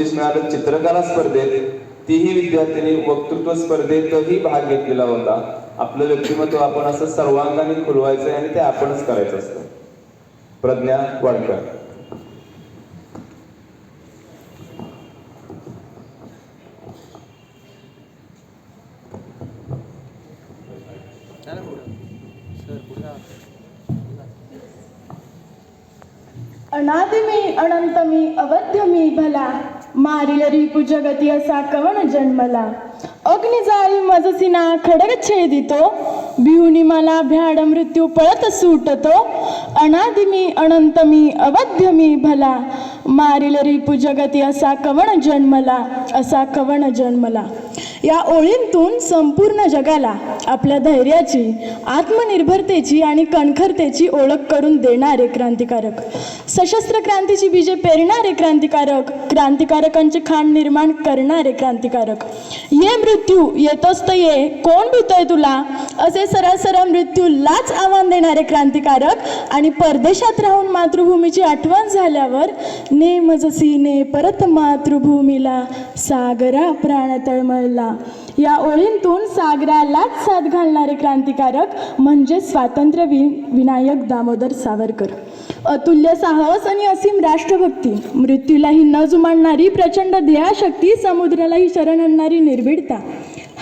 बक्षीस मिळालं चित्रकला स्पर्धेत तीही विद्यार्थ्यांनी वक्तृत्व स्पर्धेतही भाग घेतलेला होता. आपलं व्यक्तिमत्व आपण असं सर्वांगाने खुलवायचं आणि ते आपणच करायचं असतं. प्रज्ञा वाडकर अनादि मी अनंत मी अवध्य मी भला. मारिल रिपू जगती असा कवण जन्मला. अग्नि जाळी मजसिना खडग छेदितो. भिवनी मला भ्याड मृत्यू पळत सुटतो. अनादि मी अनंत मी अवध्य मी भला. मारिल रिपू जगती असा कवण जन्मला असा कवण जन्मला. या ओळींतून संपूर्ण जगाला आपल्या धैर्याची आत्मनिर्भरतेची आणि कणखरतेची ओळख करून देणारे क्रांतिकारक. सशस्त्र क्रांतीची बीजे पेरणारे क्रांतिकारक क्रांतिकारकांचे खाण निर्माण करणारे क्रांतिकारक. ये मृत्यू येतोच तर ये कोण भीतोय तुला? असे सरासर मृत्यूलाच आव्हान देणारे क्रांतिकारक आणि परदेशात राहून मातृभूमीची आठवण झाल्यावर ने ने परत मातृभूमीला सागरा प्राण तळमळला या ओळींतून सागरालाच साथ घालणारे क्रांतिकारक म्हणजे स्वातंत्र्य वि विनायक दामोदर सावरकर. अतुल्य साहस आणि असीम राष्ट्रभक्ती. मृत्यूलाही न जुमानणारी प्रचंड ध्येयाशक्ती समुद्रालाही शरण आणणारी निर्भीडता.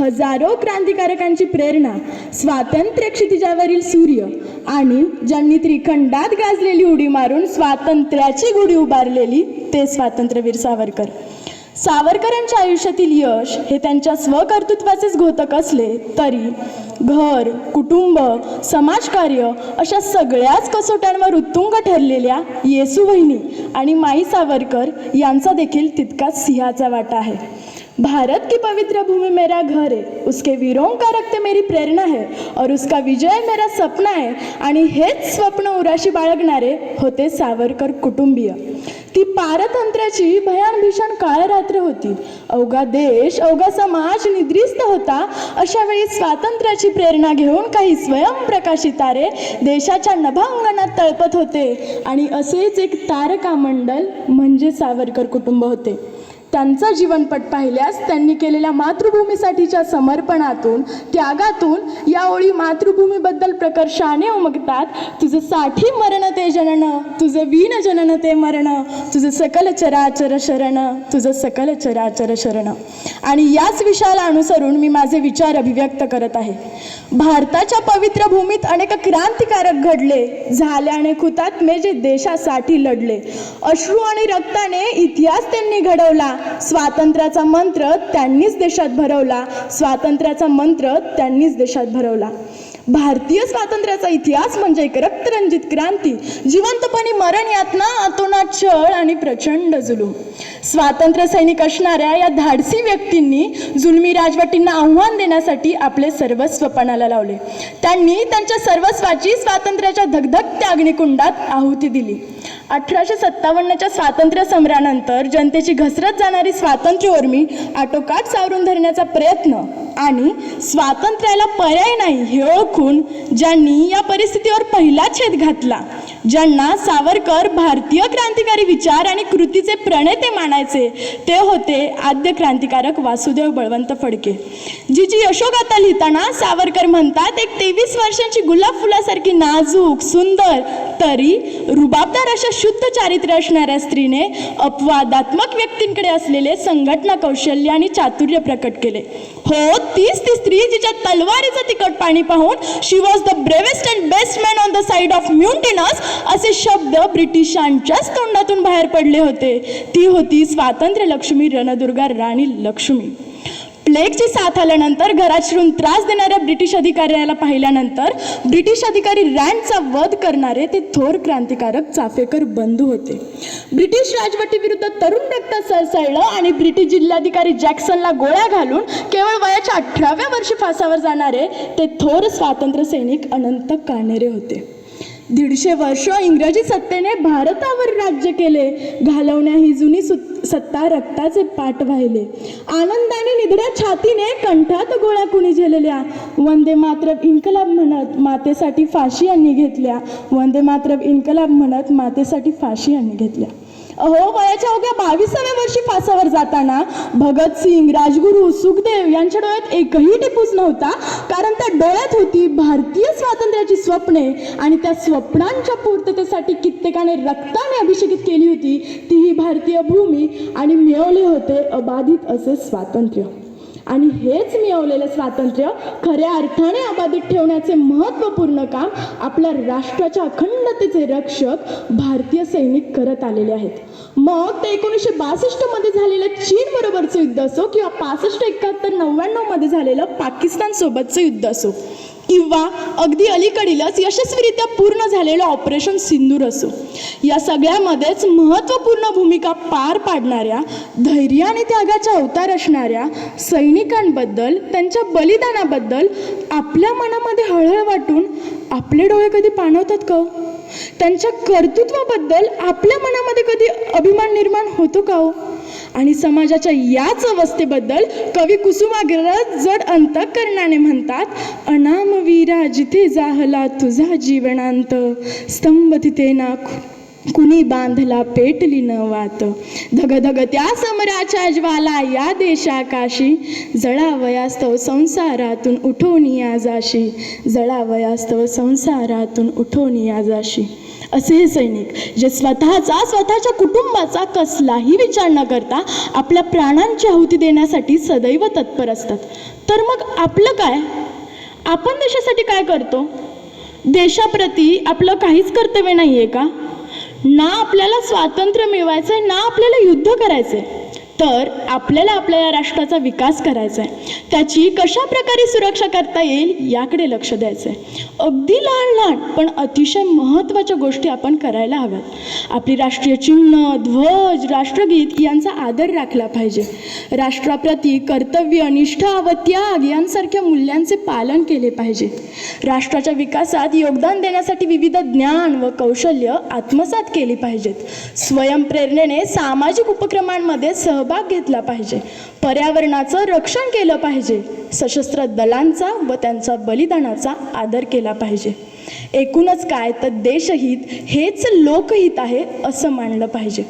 हजारो क्रांतिकारकांची प्रेरणा. स्वातंत्र्य क्षितिजावरील सूर्य. आणि ज्यांनी त्रिखंडात गाजलेली उडी मारून स्वातंत्र्याची गुढी उभारलेली ते स्वातंत्र्यवीर सावरकर. सावरकरांच्या आयुष्यातील यश हे त्यांच्या स्वकर्तृत्वाचेच घोतक असले तरी घर कुटुंब समाजकार्य अशा सगळ्याच कसोट्यांवर उत्तुंग ठरलेल्या येसू वहिनी आणि माई सावरकर यांचा देखील तितकाच सिंहाचा वाटा आहे. भारत की पवित्र भूमि मेरा घर है। उसके वीरों का रक्त मेरी प्रेरणा है और उसका विजय मेरा सपना है। आणि हेच स्वप्न उराशी बाळगणारे होते सावरकर कुटुंबीय। ती पारतंत्र्याची भयान भीषण काळ रात्र होती। अवघा देश अवघा समाज निद्रिस्त होता। अशा वेळी स्वातंत्र्याची प्रेरणा घेऊन काही स्वयंप्रकाशी तारे देशाच्या नभांगणात तळपत होते. आणि असेच एक तारका मंडल म्हणजे सावरकर कुटुंब होते. त्यांचा जीवनपट पाहिल्यास त्यांनी केलेल्या मातृभूमीसाठीच्या समर्पणातून त्यागातून या ओळी मातृभूमीबद्दल प्रकर्षाने उमगतात. तुझं साठी मरण ते जनन तुझं वीण जनन ते मरण तुझं सकल चराचर शरण तुझं सकल चराचर शरण. आणि याच विषयाला अनुसरून मी माझे विचार अभिव्यक्त करत आहे. भारताच्या पवित्र भूमीत अनेक क्रांतिकारक घडले. झाल्याने खुतात्मे जे देशासाठी लढले. अश्रू आणि रक्ताने इतिहास त्यांनी घडवला. स्वातंत्र्याचा मंत्र त्यांनीच देशात भरवला. स्वातंत्र्याचा मंत्र त्यांनीच देशात भरवला. भारतीय स्वातंत्र्याचा इतिहास म्हणजे एक रक्तरंजित क्रांती. जिवंतपणी मरण यातना अतोनात छळ आणि प्रचंड जुलूम. स्वातंत्र्य सैनिक असणाऱ्या या धाडसी व्यक्तींनी जुलमी राजवटींना आव्हान देण्यासाठी आपले सर्वस्व पणाला लावले. त्यांनी त्यांच्या सर्वस्वाची स्वातंत्र्याच्या धगधगत्या अग्निकुंडात आहुती दिली. अठराशे सत्तावन्नच्या स्वातंत्र्य समरानंतर जनतेची घसरत जाणारी स्वातंत्र्य उर्मी आटोकाट सावरून धरण्याचा प्रयत्न आणि स्वातंत्र्याला पर्याय नाही हे ओळखून ज्यांनी या परिस्थितीवर पहिला छेद घातला ज्यांना सावरकर भारतीय क्रांतिकारी विचार आणि कृतीचे प्रणेते मानायचे ते होते आद्य क्रांतिकारक वासुदेव बळवंत फडके. जिची यशोगाथा लिहिताना सावरकर म्हणतात एक तेवीस वर्षांची गुलाब फुलासारखी नाजूक सुंदर तरी रुबाबदार अशा शुद्ध चारित्र्य असणाऱ्या स्त्रीने अपवादात्मक व्यक्तींकडे असलेले संघटना कौशल्य आणि चातुर्य प्रकट केले. हो तीच ती स्त्री जिच्या तलवारीचं तिकट पाणी पाहून she was the bravest and best man on the side of mountains असे शब्द ब्रिटिशांच्याच तोंडातून बाहेर पडले होते. ती होती स्वातंत्र्य लक्ष्मी रणदुर्गा राणी लक्ष्मी. प्लेगची साथ आल्यानंतर घरात शिरून त्रास देणाऱ्या ब्रिटिश अधिकाऱ्याला पाहिल्यानंतर ब्रिटिश अधिकारी रँडचा वध करणारे ते थोर क्रांतिकारक चाफेकर बंधू होते. ब्रिटिश राजवटीविरुद्ध तरुण रक्त सळसळलं आणि ब्रिटिश जिल्हाधिकारी जॅक्सनला गोळ्या घालून केवळ वयाच्या अठराव्या वर्षी फासावर जाणारे ते थोर स्वातंत्र्य सैनिक अनंत कानेरे होते. दीडशे वर्ष इंग्रजी सत्तेने भारतावर राज्य केले. घालवण्या ही जुनी सु सत्ता रक्ताचे पाठ वाहिले. आनंद निधड्या छातीने कंठात गोळ्या कुणी झेलल्या? वंदे मातरब इन्कलाब म्हणत मातेसाठी फाशी यांनी घेतल्या. वंदे मातरब इन्कलाब म्हणत मातेसाठी फाशी यांनी घेतल्या. अहो वयाच्या अवघ्या बावीसाव्या वर्षी फासावर जाताना भगतसिंग राजगुरू सुखदेव यांच्या डोळ्यात एकही टिपूस नव्हता. कारण त्या डोळ्यात होती भारतीय स्वातंत्र्याची स्वप्ने आणि त्या स्वप्नांच्या पूर्ततेसाठी कित्येकाने रक्ताने अभिषेकित केली होती. ती ही भारतीय भूमी आणि मिळवले होते अबाधित असे स्वातंत्र्य. आणि हेच मिळवलेलं स्वातंत्र्य खऱ्या अर्थाने अबाधित ठेवण्याचे महत्त्वपूर्ण काम आपल्या राष्ट्राच्या अखंडतेचे रक्षक भारतीय सैनिक करत आलेले आहेत. मग ते एकोणीसशे बासष्टमध्ये झालेलं चीन बरोबरचं युद्ध असो किंवा पासष्ट एकाहत्तर नव्याण्णवमध्ये झालेलं पाकिस्तान सोबतचं युद्ध असो. किंवा अगदी अलीकडीलच यशस्वीरित्या पूर्ण झालेलं ऑपरेशन सिंदूर असो या सगळ्यामध्येच महत्त्वपूर्ण भूमिका पार पाडणाऱ्या धैर्य आणि त्यागाच्या अवतार असणाऱ्या सैनिकांबद्दल त्यांच्या बलिदानाबद्दल आपल्या मनामध्ये हळहळ वाटून आपले डोळे कधी पाणवतात का हो? त्यांच्या कर्तृत्वाबद्दल आपल्या मनामध्ये कधी अभिमान निर्माण होतो का हो आणि समाजाच्या याच अवस्थेबद्दल कवी कुसुमाग्रज जड अंतकरणाने म्हणतात अनामवीरा जिथे जाहला तुझा जीवनांत स्तंभ तिथे ना कुणी बांधला पेटली न वात. धग धग त्या समराच्या ज्वाला या देशाकाशी जळावयास्तव संसारातून उठून या जाशी जळावयास्तव संसारातून उठून या जाशी. असे हे सैनिक जे स्वतःचा स्वतःच्या कुटुंबाचा कसलाही विचार न करता आपल्या प्राणांची आहुती देण्यासाठी सदैव तत्पर असतात. तर मग आपलं काय? आपण देशासाठी काय करतो? देशाप्रती आपलं काहीच कर्तव्य नाही आहे का? ना आपल्याला स्वातंत्र्य मिळवायचं आहे ना आपल्याला युद्ध करायचं आहे तर आपल्याला आपल्या या राष्ट्राचा विकास करायचा आहे. त्याची कशा प्रकारे सुरक्षा करता येईल याकडे लक्ष द्यायचं आहे अगदी लहान लहान पण अतिशय महत्त्वाच्या गोष्टी आपण करायला हव्यात. आपली राष्ट्रीय चिन्ह ध्वज राष्ट्रगीत यांचा आदर राखला पाहिजे. राष्ट्राप्रती कर्तव्य निष्ठा व त्याग यांसारख्या मूल्यांचे पालन केले पाहिजे. राष्ट्राच्या विकासात योगदान देण्यासाठी विविध ज्ञान व कौशल्य आत्मसात केली पाहिजेत. स्वयंप्रेरणेने सामाजिक उपक्रमांमध्ये सहभाग घेतला पाहिजे. पर्यावरणाचं रक्षण केलं पाहिजे. सशस्त्र दलांचा व त्यांचा बलिदानाचा आदर केला पाहिजे. एकूणच काय तर देशहित हेच लोकहित आहे असं मानलं पाहिजे.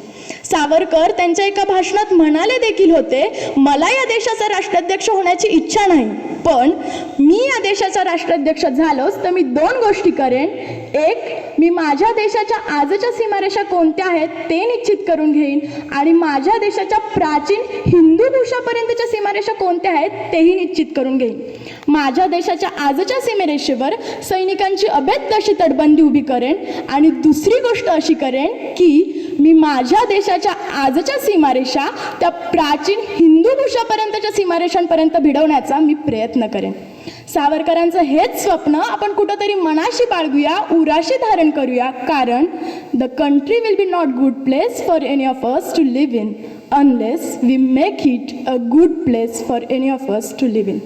सावरकर त्यांच्या एका भाषणात म्हणाले देखील होते मला या देशाचा राष्ट्राध्यक्ष होण्याची इच्छा नाही पण मी या देशाचा राष्ट्राध्यक्ष झालोच तर मी दोन गोष्टी करेन. एक मी माझ्या देशाच्या आजच्या सीमारेषा कोणत्या आहेत ते निश्चित करून घेईन. आणि माझ्या देशाच्या प्राचीन हिंदू देशापर्यंतच्या सीमारेषा कोणत्या आहेत तेही निश्चित करून घेईन. माझ्या देशाच्या आजच्या सीमारेषेवर सैनिकांची अभेद्य अशी तटबंदी उभी करेन. आणि दुसरी गोष्ट अशी करेन की मी माझ्या देशाच्या आजच्या सीमारेषा त्या प्राचीन हिंदू देशापर्यंतच्या सीमारेषांपर्यंत भिडवण्याचा मी प्रयत्न करेन. सावरकरांचं हेच स्वप्न आपण कुठंतरी मनाशी बाळगूया उराशी धारण करूया. कारण the country will be not good place for any of us to live in unless we make it a good place for any of us to live in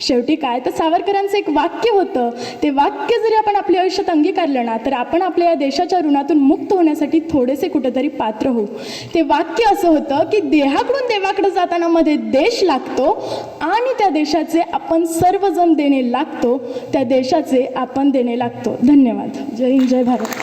शेवटी काय तर सावरकरांचं एक वाक्य होतं. ते वाक्य जरी आपण आपल्या आयुष्यात अंगीकारलं ना तर आपण आपल्या या देशाच्या ऋणातून मुक्त होण्यासाठी थोडेसे कुठेतरी पात्र होऊ. ते वाक्य असं होतं की देहाकडून देवाकडे जाताना मध्ये देश लागतो आणि त्या देशाचे आपण सर्वजण देणे लागतो त्या देशाचे आपण देणे लागतो. धन्यवाद. जय हिंद जय भारत.